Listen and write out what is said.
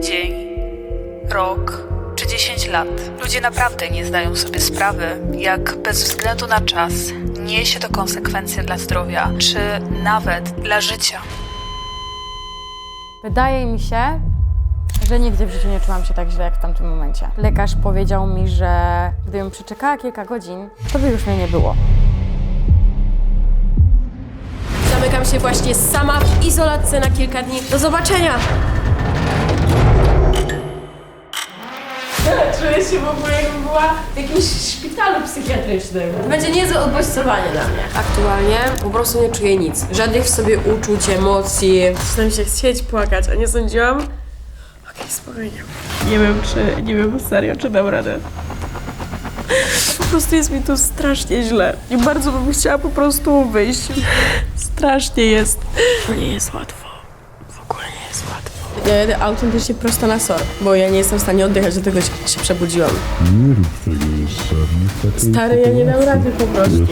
dzień, rok czy 10 lat. Ludzie naprawdę nie zdają sobie sprawy, jak bez względu na czas niesie to konsekwencje dla zdrowia, czy nawet dla życia. Wydaje mi się, że nigdy w życiu nie czułam się tak źle jak w tamtym momencie. Lekarz powiedział mi, że gdybym przeczekała kilka godzin, to by już mnie nie było. Zamykam się właśnie sama w izolatce na kilka dni. Do zobaczenia! Czuję się w ogóle jakbym była w jakimś szpitalu psychiatrycznym. To będzie niezłe odbodźcowanie dla mnie. Aktualnie po prostu nie czuję nic. Żadnych w sobie uczuć, emocji. Zaczynam się chcieć płakać, a nie sądziłam. Okej, spokojnie. Nie wiem, czy, nie wiem serio, czy dam radę. Po prostu jest mi tu strasznie źle. I bardzo bym chciała po prostu wyjść. Strasznie jest. To nie jest łatwo. Jedę autentycznie prosto na SOR, bo ja nie jestem w stanie oddychać, dlatego się, się przebudziłam. Nie rób tego, stary. Stary, ja nie dam rady po prostu.